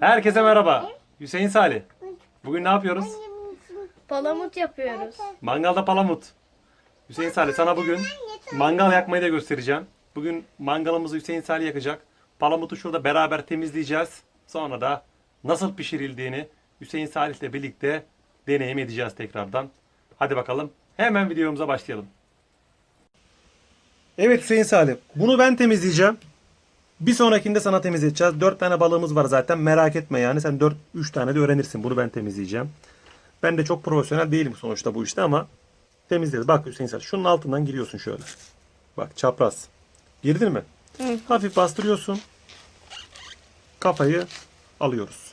Herkese merhaba. Hüseyin Salih. Bugün ne yapıyoruz? Palamut yapıyoruz. Mangalda palamut. Hüseyin Salih sana bugün mangal yakmayı da göstereceğim. Bugün mangalımızı Hüseyin Salih yakacak. Palamutu şurada beraber temizleyeceğiz. Sonra da nasıl pişirildiğini Hüseyin Salih ile birlikte deneyim edeceğiz tekrardan. Hadi bakalım hemen videomuza başlayalım. Evet Hüseyin Salih. Bunu ben temizleyeceğim. Bir sonrakinde sana temizleteceğiz. 4 tane balığımız var zaten. Merak etme yani. Sen 4 3 tane de öğrenirsin. Bunu ben temizleyeceğim. Ben de çok profesyonel değilim sonuçta bu işte ama temizleriz. Bak Hüseyin Salih şunun altından giriyorsun şöyle. Bak çapraz. Girdin mi? Hafif bastırıyorsun. Kafayı alıyoruz.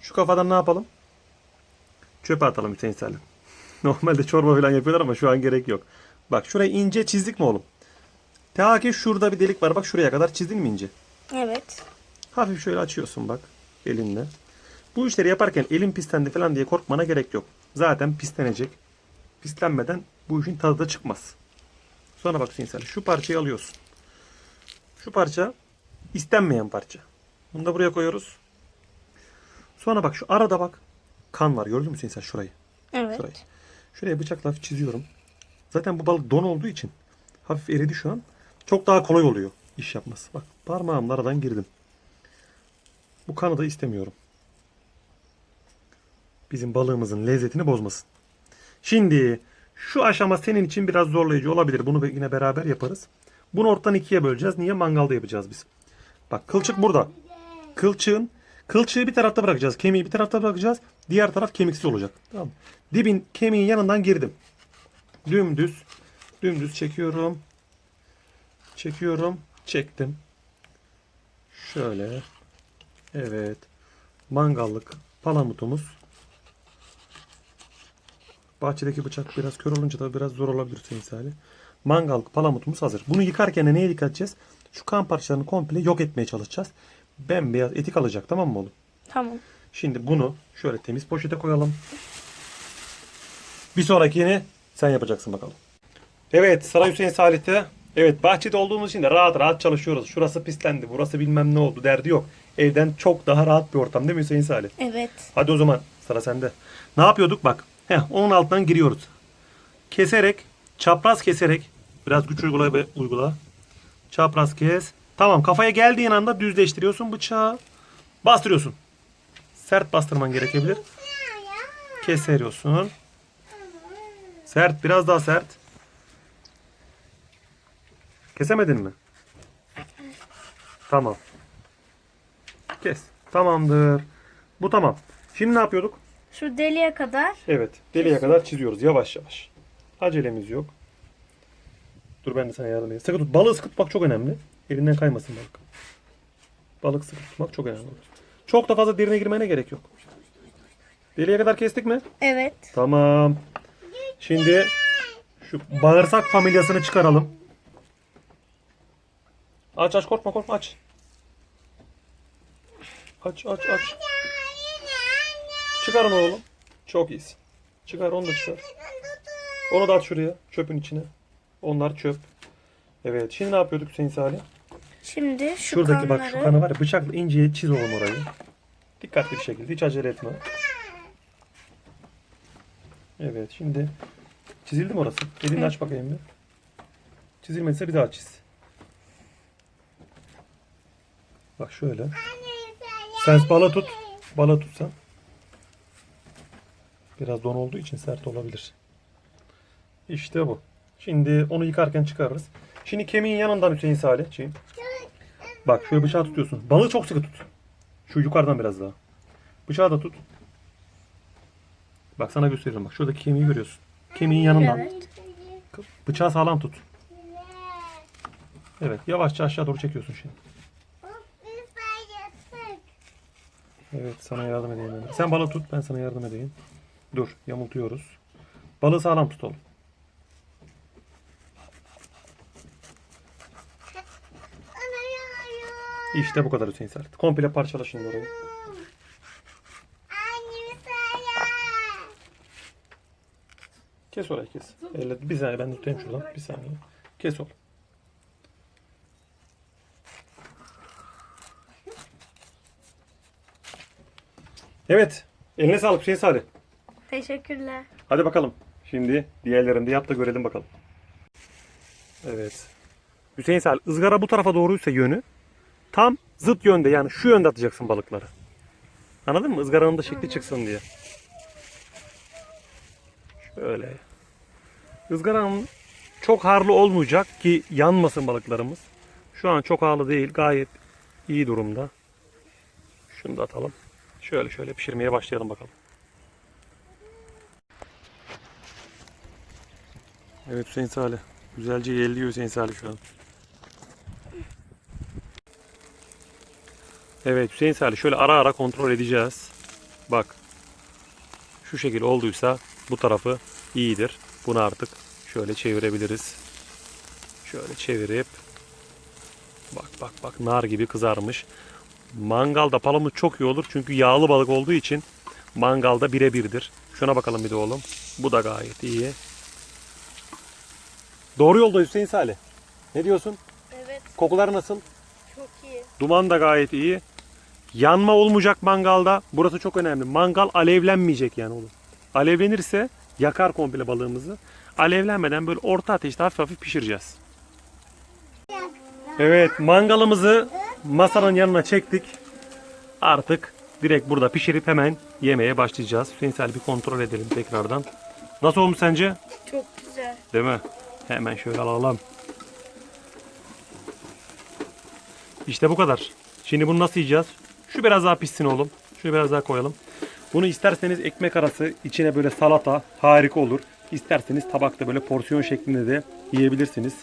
Şu kafadan ne yapalım? Çöpe atalım Hüseyin Salih. Normalde çorba falan yapıyorlar ama şu an gerek yok. Bak şurayı ince çizdik mi oğlum? Ta ki şurada bir delik var. Bak şuraya kadar çizdin mi ince? Evet. Hafif şöyle açıyorsun bak elinle. Bu işleri yaparken elin pislendi falan diye korkmana gerek yok. Zaten pislenecek. Pislenmeden bu işin tadı da çıkmaz. Sonra bak Salih, şu parçayı alıyorsun. Şu parça istenmeyen parça. Bunu da buraya koyuyoruz. Sonra bak şu arada bak kan var gördün mü Salih şurayı? Evet. Şurayı. Şuraya bıçakla hafif çiziyorum. Zaten bu balık don olduğu için hafif eridi şu an. Çok daha kolay oluyor iş yapması. Bak parmağımla aradan girdim. Bu kanı da istemiyorum. Bizim balığımızın lezzetini bozmasın. Şimdi şu aşama senin için biraz zorlayıcı olabilir. Bunu yine beraber yaparız. Bunu ortadan ikiye böleceğiz. Niye? Mangalda yapacağız biz. Bak kılçık burada. Kılçığın kılçığı bir tarafta bırakacağız. Kemiği bir tarafta bırakacağız. Diğer taraf kemiksiz olacak. Tamam. Dibin kemiğin yanından girdim. Dümdüz. Dümdüz çekiyorum. Çekiyorum. Çektim. Şöyle. Evet. Mangallık palamutumuz. Bahçedeki bıçak biraz kör olunca da biraz zor olabilir Salih. Mangallık palamutumuz hazır. Bunu yıkarken de neye dikkat edeceğiz? Şu kan parçalarını komple yok etmeye çalışacağız. Bembeyaz eti kalacak tamam mı oğlum? Tamam. Şimdi bunu şöyle temiz poşete koyalım. Bir sonrakini sen yapacaksın bakalım. Evet sıra Hüseyin Salih'te. Evet bahçede olduğumuz için de rahat rahat çalışıyoruz. Şurası pislendi, burası bilmem ne oldu derdi yok. Evden çok daha rahat bir ortam değil mi Hüseyin Salih? Evet. Hadi o zaman sıra sende. Ne yapıyorduk bak. Heh, onun altından giriyoruz. Keserek, çapraz keserek. Biraz güç uygula ve uygula. Çapraz kes. Tamam kafaya geldiğin anda düzleştiriyorsun bıçağı. Bastırıyorsun. Sert bastırman gerekebilir. Keseriyorsun. Sert biraz daha sert. Kesemedin mi? Tamam. Kes. Tamamdır. Bu tamam. Şimdi ne yapıyorduk? Şu deliğe kadar. Evet. Deliğe kadar çiziyoruz yavaş yavaş. Acelemiz yok. Dur ben de sana yardım edeyim. Sıkı tut. Balığı sıkı tutmak çok önemli. Elinden kaymasın balık. Balık sıkı tutmak çok önemli. Çok da fazla derine girmene gerek yok. Deliğe kadar kestik mi? Evet. Tamam. Şimdi şu bağırsak familyasını çıkaralım. Aç aç korkma korkma aç. Aç aç aç. Çıkar onu oğlum. Çok iyisin. Çıkar onu da çıkar. Onu da at şuraya çöpün içine. Onlar çöp. Evet şimdi ne yapıyorduk Hüseyin Salih? Şimdi şu Şuradaki kanları. bak şu kanı var ya bıçakla inceye çiz oğlum orayı. Dikkatli bir şekilde hiç acele etme. Evet şimdi çizildi mi orası? Elini aç bakayım bir. Çizilmediyse bir daha çiz. Bak şöyle. Sen balı tut. Balı tutsan. Biraz don olduğu için sert olabilir. İşte bu. Şimdi onu yıkarken çıkarırız. Şimdi kemiğin yanından Hüseyin Salihciğim. Bak şöyle bıçağı tutuyorsun. Balığı çok sıkı tut. Şu yukarıdan biraz daha. Bıçağı da tut. Bak sana gösteriyorum. Bak şuradaki kemiği görüyorsun. Kemiğin yanından. Bıçağı sağlam tut. Evet yavaşça aşağı doğru çekiyorsun şimdi. Evet sana yardım edeyim. ben. Sen balığı tut ben sana yardım edeyim. Dur yamultuyoruz. Balığı sağlam tut oğlum. İşte bu kadar Hüseyin Sert. Komple parçala şimdi orayı. Kes orayı kes. Elle, bir saniye ben tutayım şuradan. Bir saniye. Kes ol. Evet. Eline sağlık Salih. Teşekkürler. Hadi bakalım. Şimdi diğerlerini de yap da görelim bakalım. Evet. Hüseyin Salih ızgara bu tarafa doğruysa yönü tam zıt yönde yani şu yönde atacaksın balıkları. Anladın mı? Izgaranın da şekli çıksın diye. Şöyle. Izgaranın çok harlı olmayacak ki yanmasın balıklarımız. Şu an çok harlı değil. Gayet iyi durumda. Şunu da atalım. Şöyle şöyle pişirmeye başlayalım bakalım. Evet Hüseyin Salih. Güzelce yelliyor Hüseyin Salih şu an. Evet Hüseyin Salih şöyle ara ara kontrol edeceğiz. Bak. Şu şekil olduysa bu tarafı iyidir. Bunu artık şöyle çevirebiliriz. Şöyle çevirip bak bak bak nar gibi kızarmış. Mangalda palamut çok iyi olur çünkü yağlı balık olduğu için mangalda birebirdir. Şuna bakalım bir de oğlum. Bu da gayet iyi. Doğru yolda Hüseyin Salih. Ne diyorsun? Evet Kokular nasıl? çok iyi. Duman da gayet iyi. Yanma olmayacak mangalda. Burası çok önemli. Mangal alevlenmeyecek yani oğlum. Alevlenirse yakar komple balığımızı. Alevlenmeden böyle orta ateşte hafif hafif pişireceğiz. Evet mangalımızı masanın yanına çektik. Artık direkt burada pişirip hemen yemeye başlayacağız. Hüseyin bir kontrol edelim tekrardan. Nasıl olmuş sence? Çok güzel. Değil mi? Hemen şöyle alalım. İşte bu kadar. Şimdi bunu nasıl yiyeceğiz? Şu biraz daha pişsin oğlum. Şunu biraz daha koyalım. Bunu isterseniz ekmek arası içine böyle salata harika olur. İsterseniz tabakta böyle porsiyon şeklinde de yiyebilirsiniz.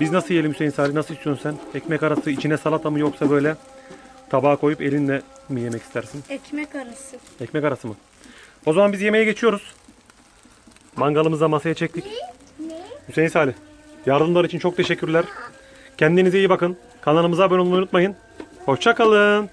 Biz nasıl yiyelim Hüseyin Salih? Nasıl istiyorsun sen? Ekmek arası içine salata mı yoksa böyle tabağa koyup elinle mi yemek istersin? Ekmek arası. Ekmek arası mı? O zaman biz yemeğe geçiyoruz. Mangalımızı da masaya çektik. Hüseyin Salih, yardımlar için çok teşekkürler. Kendinize iyi bakın. Kanalımıza abone olmayı unutmayın. Hoşça kalın.